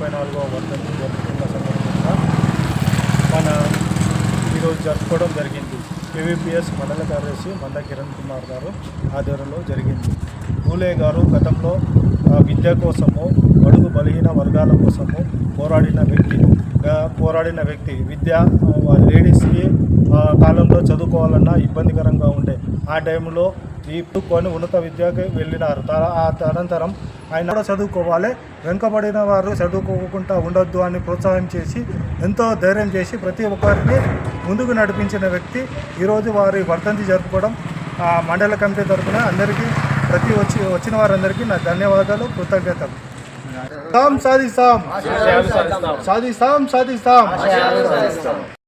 ముప్పై నాలుగవ వర్ధంతి జరుపుకున్న సందర్భంగా మన ఈరోజు జరుపుకోవడం జరిగింది. కేవీపీఎస్ మండల కార్యదర్శి మండ కిరణ్ కుమార్ గారు ఆధ్వర్యంలో జరిగింది. భూలే గారు గతంలో విద్య కోసము బడుగు బలహీన వర్గాల కోసము పోరాడిన వ్యక్తి పోరాడిన వ్యక్తి విద్య లేడీస్కి కాలంలో చదువుకోవాలన్నా ఇబ్బందికరంగా ఉండే ఆ టైంలో ఇప్పుడు ఉన్నత విద్యకి వెళ్ళినారు. త- ఆ తదనంతరం ఆయన కూడా చదువుకోవాలి. వెనుకబడిన వారు చదువుకోకుండా ఉండొద్దు అని ప్రోత్సాహం చేసి ఎంతో ధైర్యం చేసి ప్రతి ఒక్కరిని ముందుకు నడిపించిన వ్యక్తి. ఈరోజు వారి వర్ధంతి జరుపుకోవడం ఆ మండల కమిటీ తరఫున అందరికీ ప్రతి వచ్చి వచ్చిన వారందరికీ నా ధన్యవాదాలు కృతజ్ఞతలు. సాధిస్తాం సాధిస్తాం. సాధిస్తాం. సాధిస్తాం.